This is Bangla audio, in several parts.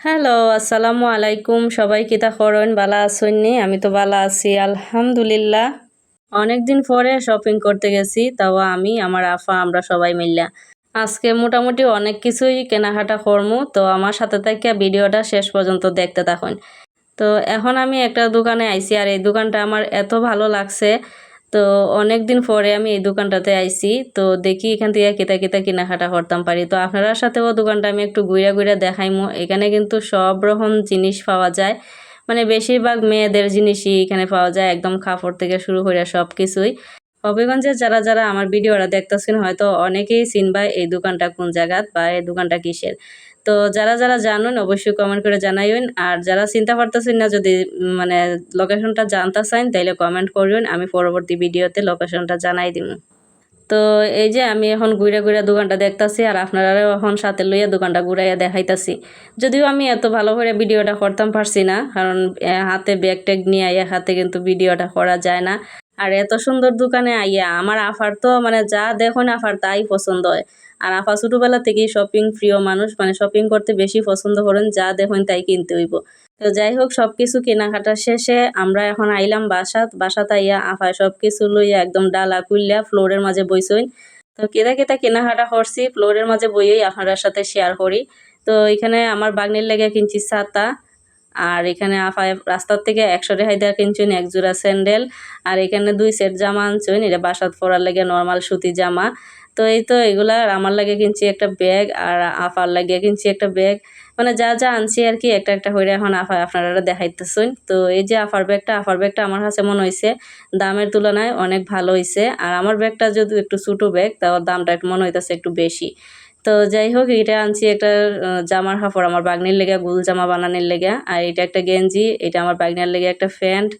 হ্যালো, আসসালামু আলাইকুম। সবাই কিতা করেন? বালা আসুননি আমি তো বালা আছি, আলহামদুলিল্লাহ। অনেক দিন পরে শপিং করতে গেছি, তাও আমি, আমার আফা, আমরা সবাই মিললা। আজকে মোটামুটি অনেক কিছুই কেনাকাটা করমু, তো আমার সাথে থেকে ভিডিওটা শেষ পর্যন্ত দেখতে থাকুন। তো এখন আমি একটা দোকানে আইছি, আর এই দোকানটা আমার এত ভালো লাগছে তো অনেক দিন পরে আমি এই দোকানটাতে আইছি, তো দেখি এখান থেকে কেতা কেতা কেনাকাটা করতাম পারি। তো আপনার সাথেও দোকানটা আমি একটু ঘুরে ঘুরে দেখাইমো। এখানে কিন্তু সব রকম জিনিস পাওয়া যায়। মানে বেশিরভাগ মেয়েদের জিনিসই এখানে পাওয়া যায়, একদম কাপড় থেকে শুরু করে সব কিছুই হবিগঞ্জের যারা যারা আমার ভিডিওটা দেখতেছেন, হয়তো অনেকেই চিনবা এই দোকানটা কোন জায়গাত বা এই দোকানটা কিসের? তো যারা যারা জানুন, অবশ্যই কমেন্ট করে জানাইন আর যারা চিন্তা করতেছেন না যদি মানে লোকেশনটা জানতে চান তাইলে কমেন্ট করবেন আমি পরবর্তী ভিডিওতে লোকেশনটা জানাই দিব তো এই যে আমি এখন ঘুরে ঘুরে দোকানটা দেখতাছি, আর আপনারাও এখন সাথে লইয়া দোকানটা ঘুরাইয়া দেখাইতাছি। যদিও আমি এত ভালো করে ভিডিওটা করতাম পারছি না, কারণ হাতে ব্যাগ ট্যাগ নিয়ে হাতে কিন্তু ভিডিওটা করা যায় না। আর এত সুন্দর দোকানে আইয়া আমার আফার তো মানে যা দেখুন আফার তাই পছন্দ হয়। আর আফা ছোটোবেলা থেকেই শপিং প্রিয় মানুষ মানে শপিং করতে বেশি পছন্দ করেন, যা দেখুন তাই কিনতে হইব। তো যাই হোক সব কিছু কেনাকাটা শেষে আমরা এখন আইলাম বাসাত বাসাত আইয়া আফায় সব কিছু লইয়া একদম ডালা কুইল্লা ফ্লোরের মাঝে বইসইন। তো কেদা কেতা কেনাকাটা করছি, ফ্লোরের মাঝে বইয়েই আপনার সাথে শেয়ার করি। তো এখানে আমার বাগনির লেগে কিনছি ছাতা। আর এখানে আফায় রাস্তার থেকে একশো রেহাই দেওয়া কিনছুন এক জোড়া স্যান্ডেল। আর এখানে দুই সেট জামা আনছেন এটা বাসাত পরার লেগে নর্মাল সুতি জামা। তো এই তো এগুলা আমার লাগে কিনছি একটা ব্যাগ আর আফার লাগে কিনছি একটা ব্যাগ মানে যা যা আনছি আর কি, একটা একটা হইরে এখন আফা আপনারা দেখাইতেছেন। তো এই যে আফার ব্যাগটা আফার ব্যাগটা আমার কাছে মনে হয়েছে দামের তুলনায় অনেক ভালো হয়েছে আর আমার ব্যাগটা যদি একটু ছোটো ব্যাগ তাও দামটা একটু মনে হইতেছে একটু বেশি। তো যাই হোক এটা আনছি একটা জামার কাপড় আমার বাগনির লেগে, গুল জামা বানানোর লেগে। আর এটা একটা গেঞ্জি, এটা আমার বাগনার লেগে একটা প্যান্ট।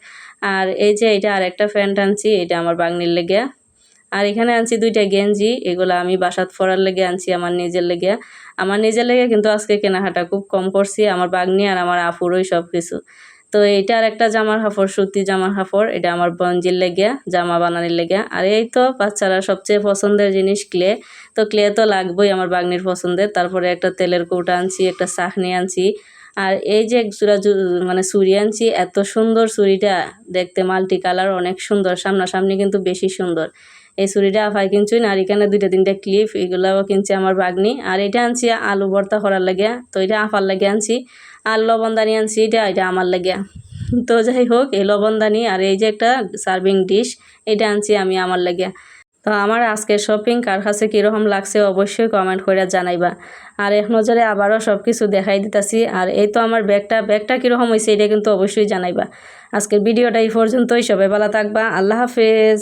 আর এই যে এটা আর একটা প্যান্ট আনছি, এটা আমার বাগনির লেগে। আর এখানে আনছি দুইটা গেঞ্জি, এগুলো আমি বাসাত পরার লেগে আনছি, আমার নিজের লেগে। আমার নিজের লেগে কিন্তু আজকে কেনাকাটা খুব কম করছি, আমার বাগনি আর আমার আপুরই সব কিছু তো এইটা আর একটা জামার কাপড় সুতি জামার কাপড় এটা আমার বঞ্জির লেগে, জামা বানানির লেগে। আর এই তো বাচ্চারা সবচেয়ে পছন্দের জিনিস ক্লে। তো ক্লে তো লাগবেই আমার বাগনির পছন্দের। তারপরে একটা তেলের কৌটা আনছি, একটা চাকনি আনছি। আর এই যে জু- মানে ছুরি আনছি, এত সুন্দর ছুরিটা দেখতে মাল্টি কালার অনেক সুন্দর, সামনাসামনি কিন্তু বেশি সুন্দর। এই ছুরিটা আফাই কিনছুন আর এখানে দুইটা তিনটা ক্লিপ এগুলাও কিনছে আমার বাগনি আর এটা আনছি আলু ভর্তা করার লাগে, তো এটা আফার লাগে আনছি। আর লবণদানি আনছি, এটা এটা আমার লাগে। তো যাই হোক, এই লবণদানি আর এই যে একটা সার্ভিং ডিশ এটা আনছি আমি আমার লাগে। তো আমার আজকের শপিং কার কাছে কীরকম লাগছে অবশ্যই কমেন্ট করে জানাইবা। আর এক নজরে আবারও সব কিছু দেখাই দিতাছি, আর এই তো আমার ব্যাগটা ব্যাগটা কীরকম হয়েছে এটা কিন্তু অবশ্যই জানাইবা। আজকের ভিডিওটা এই পর্যন্তই, সবাই ভালো থাকবা, আল্লাহ হাফেজ।